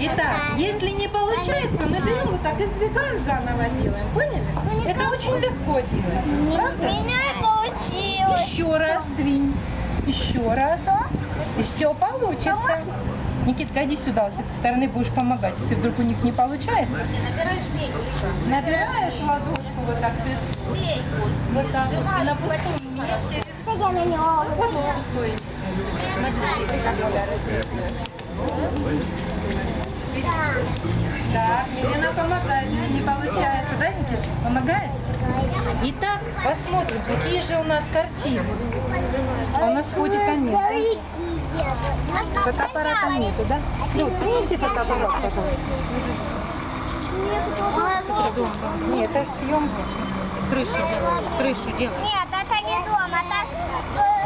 Итак, если не получается, мы берем вот так издвигаем, заново делаем. Поняли? Это очень легко делать. Правда? меня получилось. Еще раз двинь. Еще раз. И все получится. Никитка, иди сюда, с этой стороны будешь помогать. Если вдруг у них не получается, набираешь ладошку вот так, вот так вот, и на пустом месте. Я на него. Вот Так, Елена помогает, не получается, да, Никита? Помогаешь? Итак, посмотрим, какие же у нас картины. А у нас Амин, да? Фотоаппарата нету, да? Ну, принеси фотоаппарат, пожалуйста. Нет, это съемка. Крышу делаем, крышу делаем. Нет, это не дом, это,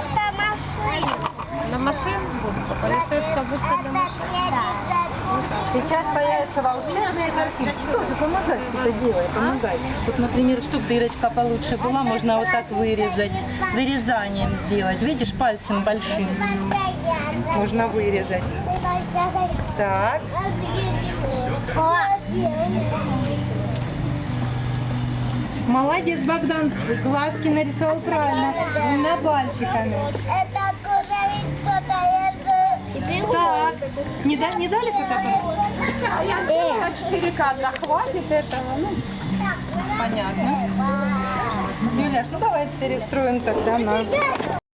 Сейчас появятся волшебные картинки. Тоже помогай, что-то делай, помогай. Вот, например, чтобы дырочка получше была, можно вот так вырезать, вырезанием сделать. Видишь, пальцем большим можно вырезать. Так, молодец, Богдан, глазки нарисовал правильно, двумя пальчиками. Не, да, не дали фотоаппарат? Я думала, 4 кадра хватит этого. Ну, Понятно. Юляш, ну давай перестроим тогда на